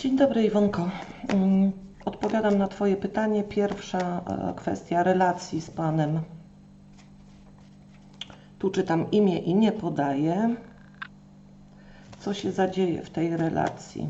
Dzień dobry Iwonko. Mm, Odpowiadam na Twoje pytanie. Pierwsza e, kwestia relacji z Panem. Tu czytam imię i nie podaję. Co się zadzieje w tej relacji?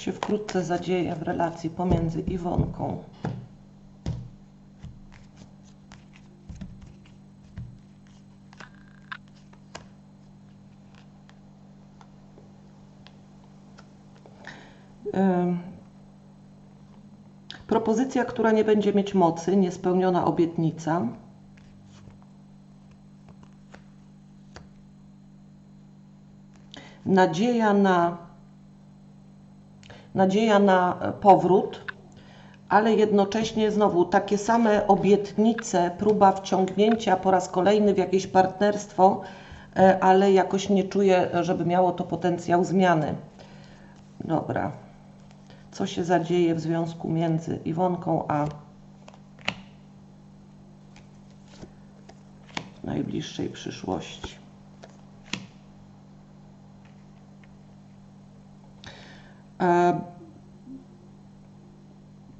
Się wkrótce zadzieje w relacji pomiędzy Iwonką Propozycja, która nie będzie mieć mocy, niespełniona obietnica. Nadzieja na, nadzieja na powrót, ale jednocześnie znowu takie same obietnice, próba wciągnięcia po raz kolejny w jakieś partnerstwo, e, ale jakoś nie czuję, żeby miało to potencjał zmiany. Dobra. Co się zadzieje w związku między Iwonką a najbliższej przyszłości?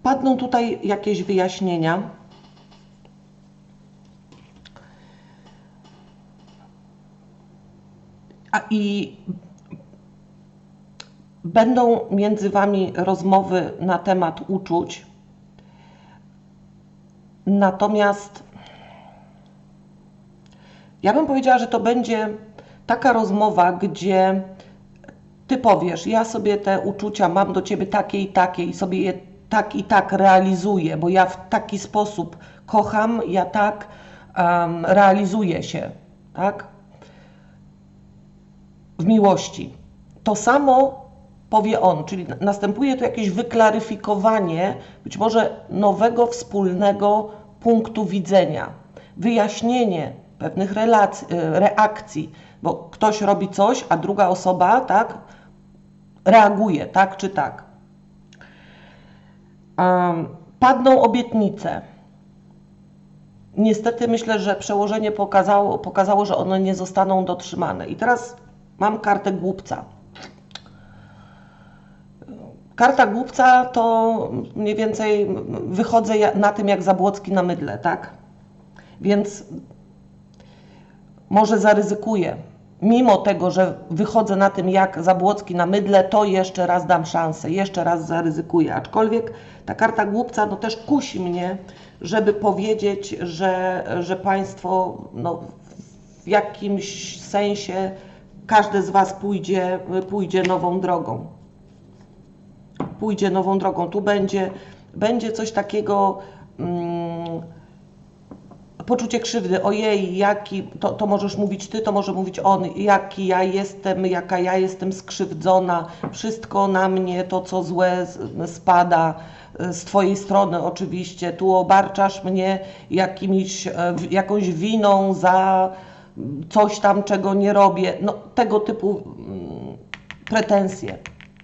Padną tutaj jakieś wyjaśnienia. A i Będą między Wami rozmowy na temat uczuć. Natomiast ja bym powiedziała, że to będzie taka rozmowa, gdzie Ty powiesz, ja sobie te uczucia mam do Ciebie takie i takie i sobie je tak i tak realizuję, bo ja w taki sposób kocham, ja tak um, realizuję się, tak? W miłości. To samo powie on, czyli następuje tu jakieś wyklaryfikowanie być może nowego wspólnego punktu widzenia, wyjaśnienie pewnych relacji, reakcji, bo ktoś robi coś, a druga osoba tak reaguje, tak czy tak. Padną obietnice. Niestety myślę, że przełożenie pokazało, pokazało, że one nie zostaną dotrzymane. I teraz mam kartę głupca. Karta głupca to mniej więcej wychodzę na tym jak Zabłocki na mydle, tak? Więc może zaryzykuję. Mimo tego, że wychodzę na tym jak Zabłocki na mydle, to jeszcze raz dam szansę, jeszcze raz zaryzykuję. Aczkolwiek ta karta głupca no, też kusi mnie, żeby powiedzieć, że, że Państwo no, w jakimś sensie każdy z Was pójdzie, pójdzie nową drogą pójdzie nową drogą. Tu będzie, będzie coś takiego, mm, poczucie krzywdy, ojej, jaki, to, to możesz mówić ty, to może mówić on, jaki ja jestem, jaka ja jestem skrzywdzona, wszystko na mnie, to co złe spada e, z twojej strony oczywiście, tu obarczasz mnie jakimiś, e, jakąś winą za coś tam, czego nie robię, no tego typu mm, pretensje.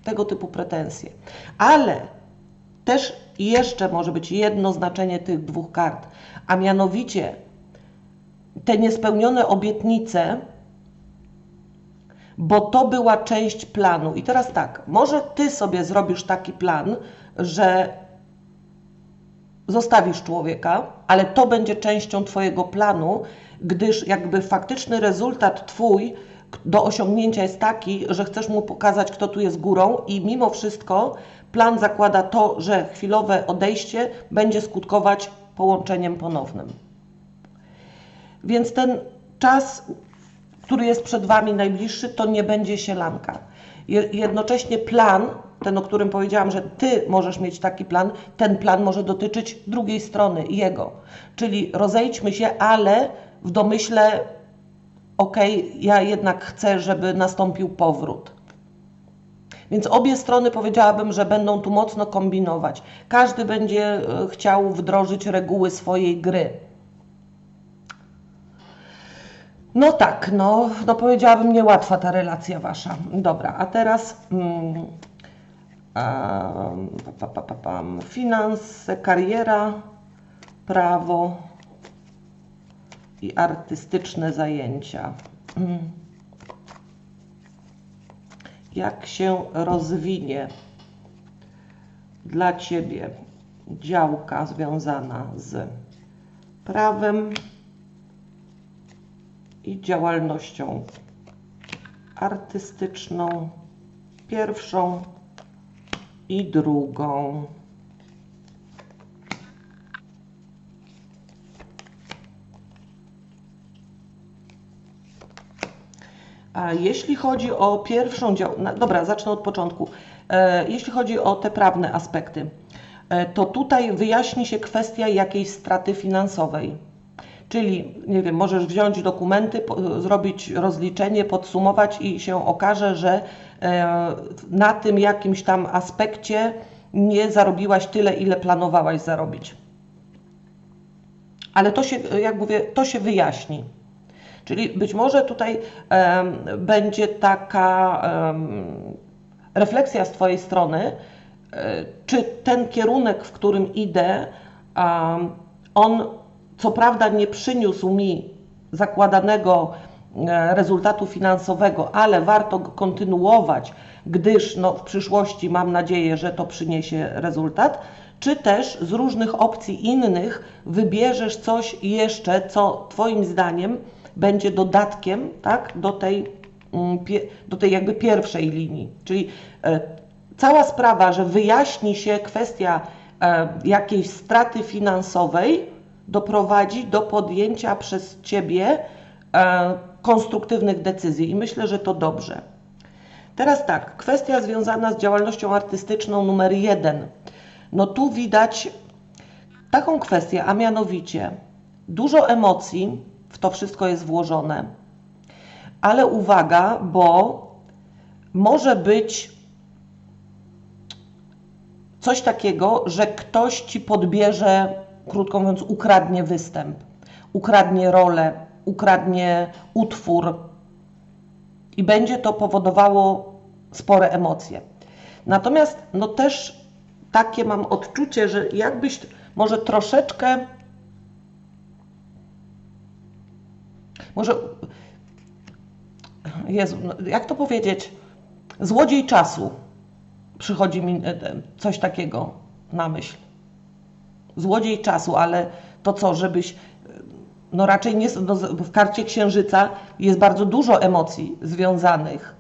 Tego typu pretensje. Ale też jeszcze może być jedno znaczenie tych dwóch kart, a mianowicie te niespełnione obietnice, bo to była część planu. I teraz tak, może ty sobie zrobisz taki plan, że zostawisz człowieka, ale to będzie częścią twojego planu, gdyż jakby faktyczny rezultat twój do osiągnięcia jest taki, że chcesz mu pokazać, kto tu jest górą, i mimo wszystko plan zakłada to, że chwilowe odejście będzie skutkować połączeniem ponownym. Więc ten czas, który jest przed Wami najbliższy, to nie będzie sielanka. Jednocześnie plan, ten o którym powiedziałam, że Ty możesz mieć taki plan, ten plan może dotyczyć drugiej strony, jego. Czyli rozejdźmy się, ale w domyśle ok, ja jednak chcę, żeby nastąpił powrót. Więc obie strony powiedziałabym, że będą tu mocno kombinować. Każdy będzie e, chciał wdrożyć reguły swojej gry. No tak, no, no powiedziałabym, niełatwa ta relacja wasza. Dobra, a teraz mm, em, pa, pa, pa, pam, finanse, kariera, prawo i artystyczne zajęcia. Mm. Jak się rozwinie dla Ciebie działka związana z prawem i działalnością artystyczną, pierwszą i drugą. A jeśli chodzi o pierwszą dział... Dobra, zacznę od początku. E, jeśli chodzi o te prawne aspekty, e, to tutaj wyjaśni się kwestia jakiejś straty finansowej. Czyli, nie wiem, możesz wziąć dokumenty, zrobić rozliczenie, podsumować i się okaże, że e, na tym jakimś tam aspekcie nie zarobiłaś tyle, ile planowałaś zarobić. Ale to się, jak mówię, to się wyjaśni. Czyli być może tutaj będzie taka refleksja z Twojej strony, e, czy ten kierunek, w którym idę, on co prawda nie przyniósł mi zakładanego e, rezultatu finansowego, ale warto go kontynuować, gdyż no, w przyszłości mam nadzieję, że to przyniesie rezultat, czy też z różnych opcji innych wybierzesz coś jeszcze, co Twoim zdaniem będzie dodatkiem tak, do, tej, mm, do tej jakby pierwszej linii. Czyli e, cała sprawa, że wyjaśni się kwestia e, jakiejś straty finansowej, doprowadzi do podjęcia przez Ciebie e, konstruktywnych decyzji i myślę, że to dobrze. Teraz tak, kwestia związana z działalnością artystyczną numer jeden. No tu widać taką kwestię, a mianowicie dużo emocji w to wszystko jest włożone. Ale uwaga, bo może być coś takiego, że ktoś ci podbierze, krótko mówiąc, ukradnie występ, ukradnie rolę, ukradnie utwór i będzie to powodowało spore emocje. Natomiast no też takie mam odczucie, że jakbyś może troszeczkę może Jezu, no jak to powiedzieć? Złodziej czasu. Przychodzi mi e, e, coś takiego na myśl. Złodziej czasu, ale to co, żebyś no raczej nie, no w karcie księżyca jest bardzo dużo emocji związanych.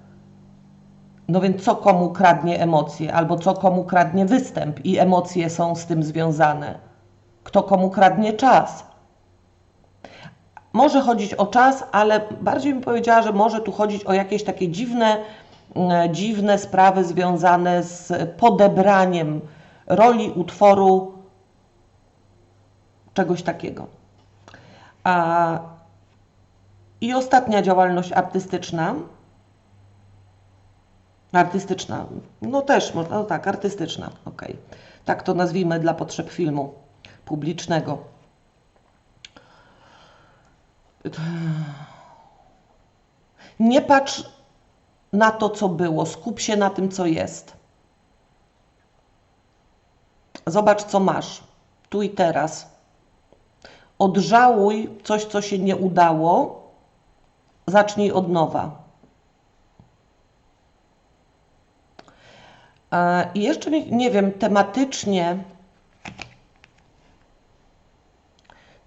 No więc co komu kradnie emocje, albo co komu kradnie występ i emocje są z tym związane. Kto komu kradnie czas. Może chodzić o czas, ale bardziej bym powiedziała, że może tu chodzić o jakieś takie dziwne, mm, dziwne sprawy związane z podebraniem roli, utworu, czegoś takiego. A, I ostatnia działalność artystyczna. Artystyczna, no też, można, no tak, artystyczna, okej. Tak to nazwijmy dla potrzeb filmu publicznego. Nie patrz na to, co było, skup się na tym, co jest. Zobacz, co masz, tu i teraz. Odżałuj coś, co się nie udało, zacznij od nowa. I jeszcze nie wiem, tematycznie,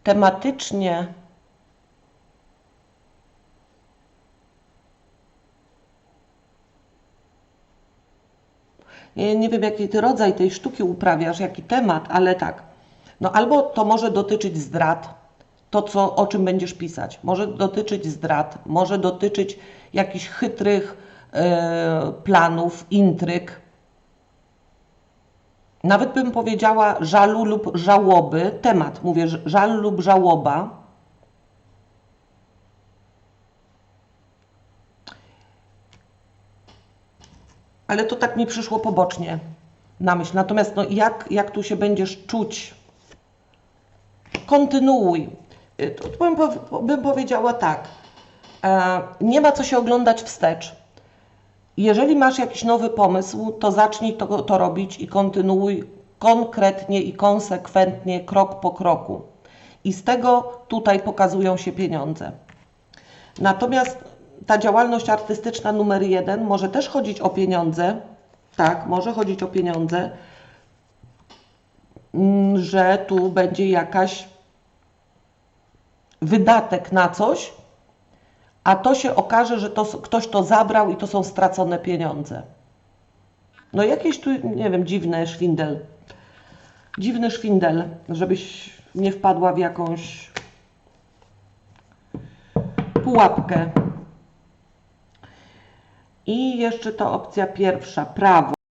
tematycznie Nie, wiem, jaki ty rodzaj tej sztuki uprawiasz, jaki temat, ale tak. No albo to może dotyczyć zdrad, to co, o czym będziesz pisać. Może dotyczyć zdrad, może dotyczyć jakichś chytrych e, planów, intryg. Nawet bym powiedziała żalu lub żałoby. Temat, mówię, żal lub żałoba. Ale to tak mi przyszło pobocznie na myśl. Natomiast no, jak, jak tu się będziesz czuć? Kontynuuj. Y, To bym, bym powiedziała tak. E, nie ma co się oglądać wstecz. Jeżeli masz jakiś nowy pomysł, to zacznij to, to robić i kontynuuj konkretnie i konsekwentnie, krok po kroku. I z tego tutaj pokazują się pieniądze. Natomiast ta działalność artystyczna numer jeden może też chodzić o pieniądze. Tak, może chodzić o pieniądze, mm, że tu będzie jakaś wydatek na coś, a to się okaże, że to, ktoś to zabrał i to są stracone pieniądze. No jakieś tu, nie wiem, dziwne szwindel. Dziwny szwindel, żebyś nie wpadła w jakąś pułapkę. I jeszcze ta opcja pierwsza, prawo.